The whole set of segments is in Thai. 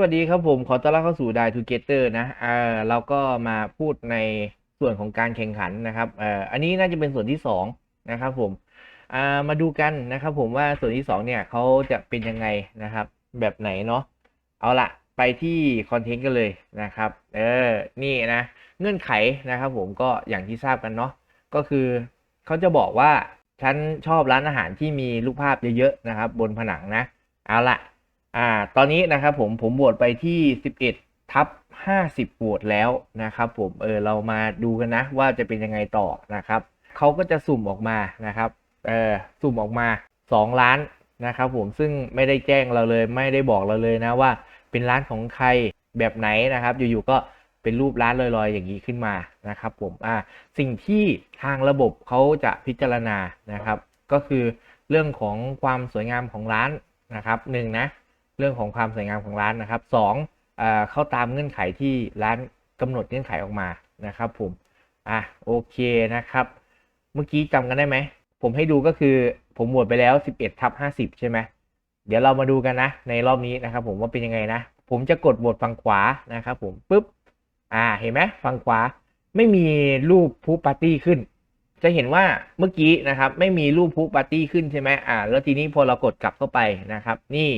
วัสดีครับผมขอต้อนรับเข้าสู่ Die Together นะเออเราก็มาพูดในส่วนของการแข่งขันนะครับเอออันนี้น่าจะเป็นส่วนที่สองนะครับผมอ่ามาดูกันนะครับผมว่าส่วนที่สองเนี่ยเขาจะเป็นยังไงนะครับ แบบไหนเนาะเอาละไปที่คอนเทนต์กันเลยนะครับเออนี่นะเงื่อนไขนะครับผมก็อย่างที่ทราบกันเนาะก็คือเขาจะบอกว่าฉันชอบร้านอาหารที่มีรูปภาพเยอะๆนะครับ บนผนังนะเอาละ อ่า ตอนนี้นะครับผมผมโหวตไปที่11ทับ50โหวตแล้วนะครับผมเออเรามาดูกันนะว่าจะเป็นยังไงต่อนะครับเขาก็จะสุ่มออกมานะครับเออสุ่มออกมา2ล้านนะครับผมซึ่งไม่ได้แจ้งเราเลยไม่ได้บอกเราเลยนะว่าเป็นร้านของใครแบบไหนนะครับ อยู่ๆก็เป็นรูปร้านลอยๆ อย่างนี้ขึ้นมานะครับผมอ่าสิ่งที่ทางระบบเขาจะพิจารณานะครับ ก็คือเรื่องของความสวยงามของร้านนะครับหนึ่งนะ เรื่องของความสวยงามของร้านนะครับสองเอเข้าตามเงื่อนไขที่ร้านกำหนดเงื่อนไขออกมานะครับผมอะโอเคนะครับ เมื่อกี้จำกันได้ไหม ผมให้ดูก็คือผมโหวตไปแล้ว 11ทับ50 ใช่ไหมเดี๋ยวเรามาดูกันนะ ในรอบนี้นะครับ ผมว่าเป็นยังไงนะ ผมจะกดโหวตฝั่งขวานะครับผมปุ๊บอ่าเห็นไหมฝั่งขวาไม่มีรูปพูปาร์ตี้ขึ้น จะเห็นว่าเมื่อกี้นะครับ ไม่มีรูปพูปาร์ตี้ขึ้นใช่ไหมอ่า แล้วทีนี้พอเรากดกลับเข้าไปนะครับ นี่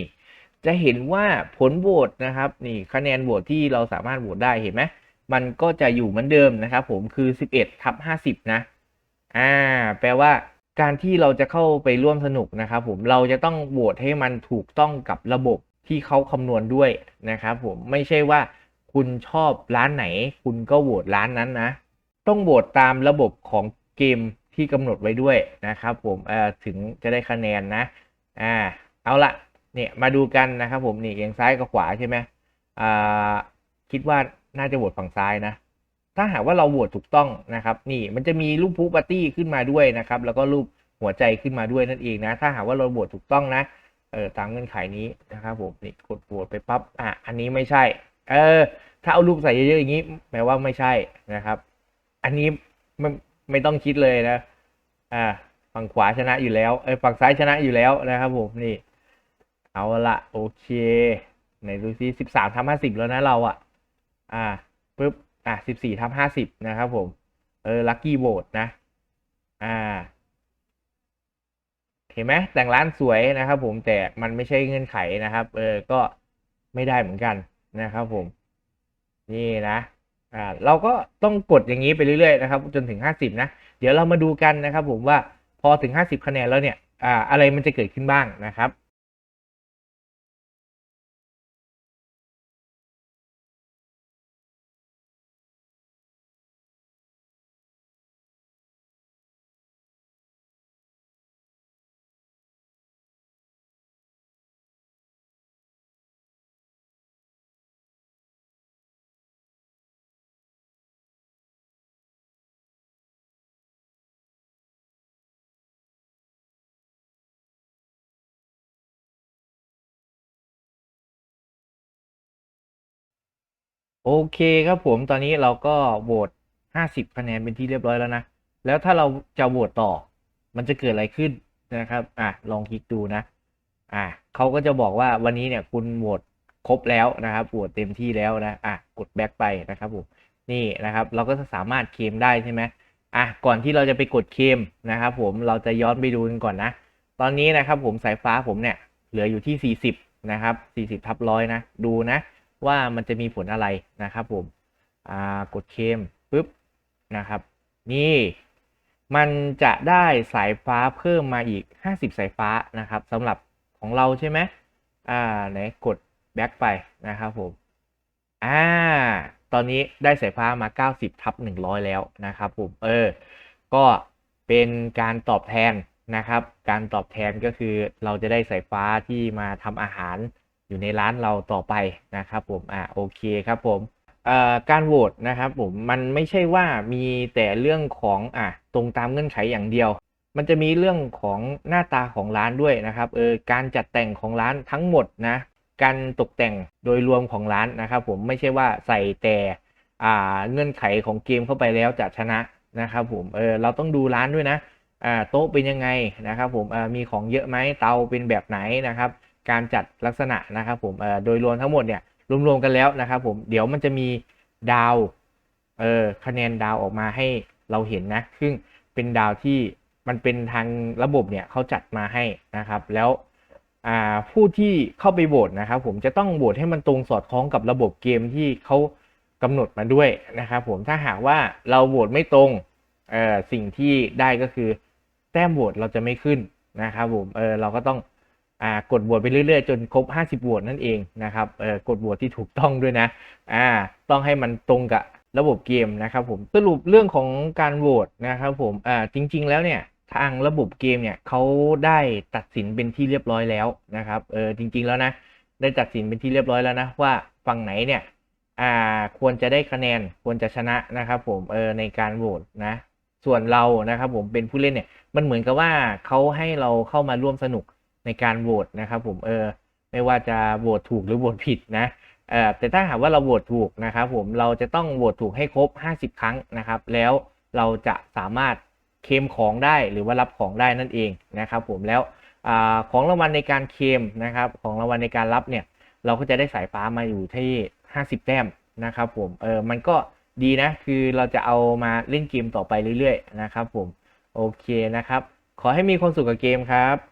จะเห็นว่าผลโหวตนะครับนี่คะแนนโหวตที่เราสามารถโหวตได้เห็นไหมมันก็จะอยู่เหมือนเดิมนะครับผมคือ 11ทับ50 นะอ่าแปลว่าการที่เราจะเข้าไปร่วมสนุกนะครับผมเราจะต้องโหวตให้มันถูกต้องกับระบบที่เขาคำนวณด้วยนะครับผมไม่ใช่ว่าคุณชอบร้านไหน คุณก็โหวตร้านนั้นนะ ต้องโหวตตามระบบของเกมที่กำหนดไว้ด้วยนะครับผมเออถึงจะได้คะแนนนะอ่าเอาละ เนี่ยมาดูกันนะครับผมนี่เอียงซ้ายกับขวาใช่ไหมอ่าคิดว่าน่าจะโหวตฝั่งซ้ายนะ ถ้าหากว่าเราโหวตถูกต้องนะครับ นี่มันจะมีรูปพูปาร์ตี้ขึ้นมาด้วยนะครับ แล้วก็รูปหัวใจขึ้นมาด้วยนั่นเองนะ ถ้าหากว่าเราโหวตถูกต้องนะเออตามเงื่อนไขนี้นะครับผมนี่กดโหวตไปปั๊บอะอันนี้ไม่ใช่ เออ ถ้าเอารูปใส่เยอะๆอย่างนี้แปลว่าไม่ใช่นะครับ อันนี้ไม่ไม่ต้องคิดเลยนะ อ่าฝั่งขวาชนะอยู่แล้วเออฝั่งซ้ายชนะอยู่แล้วนะครับผมนี่ เอาละโอเคไหนดูซิสิบสามทำห้าสิบแล้วนะเราอะอ่าปุ๊บอะสิบสี่ทำห้าสิบนะครับผม เออลัคกี้โหวตนะ อ่า เห็นไหมแต่งร้านสวยนะครับผมแต่มันไม่ใช่เงื่อนไขนะครับ เออก็ไม่ได้เหมือนกันนะครับผม นี่นะอ่าเราก็ต้องกดอย่างนี้ไปเรื่อยๆนะครับจนถึงห้าสิบนะ เดี๋ยวเรามาดูกันนะครับผมว่าพอถึงห้าสิบคะแนนแล้วเนี่ยอ่าอะไรมันจะเกิดขึ้นบ้างนะครับ โอเคครับผมตอนนี้เราก็โหวต50 คะแนนเป็นที่เรียบร้อยแล้วนะ แล้วถ้าเราจะโหวตต่อ มันจะเกิดอะไรขึ้นนะครับ อะ ลองคลิกดูนะ อะเขาก็จะบอกว่าวันนี้เนี่ยคุณโหวตครบแล้วนะครับ โหวตเต็มที่แล้วนะ อะ กดแบ็กไปนะครับผม นี่นะครับ เราก็จะสามารถเคลมได้ใช่ไหมอะ ก่อนที่เราจะไปกดเคลมนะครับผม เราจะย้อนไปดูกันก่อนนะ ตอนนี้นะครับผมสายฟ้าผมเนี่ยเหลืออยู่ที่ 40 นะครับ 40ทับร้อยนะ ดูนะ ว่ามันจะมีผลอะไรนะครับผมกดเคมปุ๊บนะครับ นี่มันจะได้สายฟ้าเพิ่มมาอีก 50 สายฟ้านะครับสำหรับของเราใช่ไหมอ่าไหนกดแบ็กไปนะครับผมอ่าตอนนี้ได้สายฟ้ามา 90ทับ100 แล้วนะครับผมเออ ก็เป็นการตอบแทนนะครับ การตอบแทนก็คือเราจะได้สายฟ้าที่มาทำอาหาร อยู่ในร้านเราต่อไปนะครับผมอ่าโอเคครับผมการโหวตนะครับผมมันไม่ใช่ว่ามีแต่เรื่องของอะตรงตามเงื่อนไขอย่างเดียว มันจะมีเรื่องของหน้าตาของร้านด้วยนะครับเออการจัดแต่งของร้านทั้งหมดนะการตกแต่งโดยรวมของร้านนะครับผมไม่ใช่ว่าใส่แต่อ่าเงื่อนไขของเกมเข้าไปแล้วจะชนะนะครับผมเออเราต้องดูร้านด้วยนะอ่าโต๊ะเป็นยังไงนะครับผมอ่ามีของเยอะไหมเตาเป็นแบบไหนนะครับ การจัดลักษณะนะครับผมโดยรวมทั้งหมดเนี่ยรวมๆกันแล้วนะครับผมเดี๋ยวมันจะมีดาวเออคะแนนดาวออกมาให้เราเห็นนะซึ่งเป็นดาวที่มันเป็นทางระบบเนี่ยเขาจัดมาให้นะครับ แล้วผู้ที่เข้าไปโหวตนะครับ ผมจะต้องโหวตให้มันตรงสอดคล้องกับระบบเกมที่เขากำหนดมาด้วยนะครับผมถ้าหากว่าเราโหวตไม่ตรงสิ่งที่ได้ก็คือ แต้มโหวตเราจะไม่ขึ้นนะครับผมเออเราก็ต้อง อ่ากดโหวตไปเรื่อยๆ จนครบ 50โหวตนั่นเองนะครับเออกดโหวตที่ถูกต้องด้วยนะอ่าต้องให้มันตรงกับระบบเกมนะครับผมสรุปเรื่องของการโหวตนะครับผมอ่าจริง ๆ แล้วเนี่ยทางระบบเกมเนี่ยเขาได้ตัดสินเป็นที่เรียบร้อยแล้วนะครับเออจริง ๆ แล้วนะได้ตัดสินเป็นที่เรียบร้อยแล้วนะว่าฝั่งไหนเนี่ยอ่าควรจะได้คะแนนควรจะชนะนะครับผมเออในการโหวตนะส่วนเรานะครับผมเป็นผู้เล่นเนี่ยมันเหมือนกับว่าเขาให้เราเข้ามาร่วมสนุก ในการโหวตนะครับผมเออไม่ว่าจะโหวตถูกหรือโหวตผิดนะเออแต่ถ้าหากว่าเราโหวตถูกนะครับผมเราจะต้องโหวตถูกให้ครบ 50 ครั้งนะครับ แล้วเราจะสามารถเคมของได้หรือว่ารับของได้นั่นเองนะครับผมแล้วอาของรางวัลในการเคมนะครับ ของรางวัลในการรับเนี่ยเราก็จะได้สายฟ้ามาอยู่ที่ 50 แต้มนะครับผมเออมันก็ดีนะคือเราจะเอามาเล่นเกมต่อไปเรื่อยๆนะครับผมโอเคนะครับ ขอให้มีความสุขกับเกมครับ